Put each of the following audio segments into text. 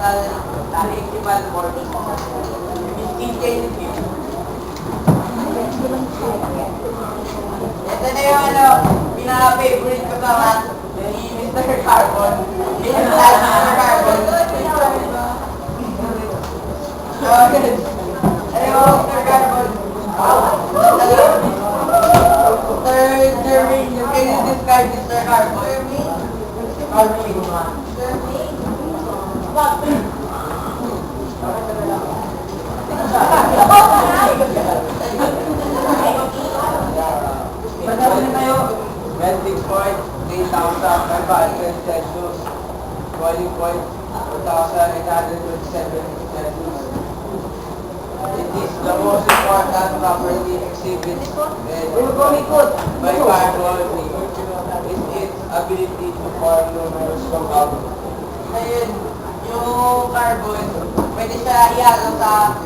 Metal, electrical board. DJ Ito na yung ano, pinaka-favorite ko mga ni Mr. Carbon. Mr. Carbon. Ano 3,500 Celsius. Boiling point, 1,827 Celsius. It is the most important property exhibit by carbon is its ability to form numerous compounds. Ayun, yung carbon, pwede siya ihalo sa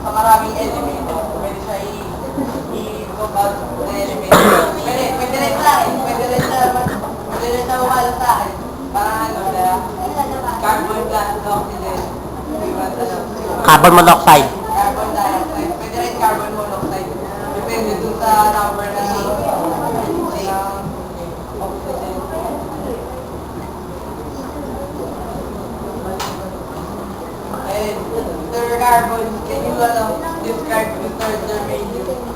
sa maraming elemento. Pwede siya i-compound sa elemento. Pwede, pwede rin sa rin sa umalo sa akin. Parang ano na, carbon? Ano? Carbon monoxide. Carbon dioxide. Pwede rin carbon monoxide. Depende dun sa number na ng. And Mr. Carbon, can you ano, describe Mr. Germanium?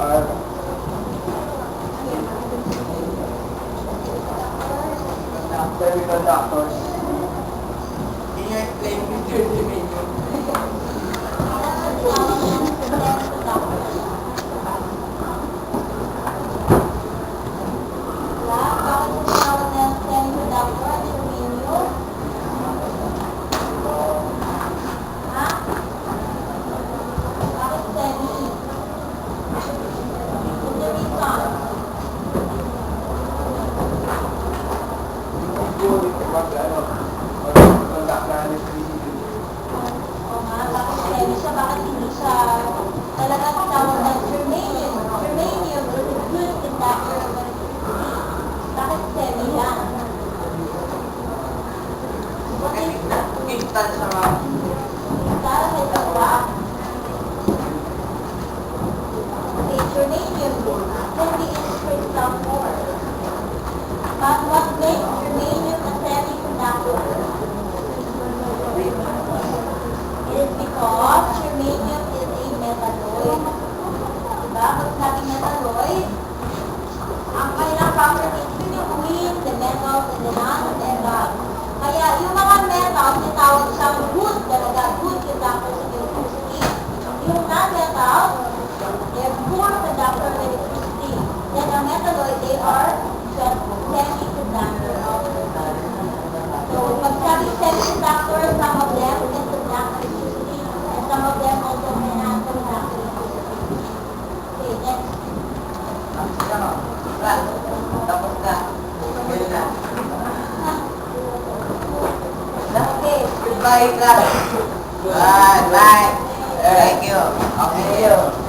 Mas đây ra đây đây đây kêu ok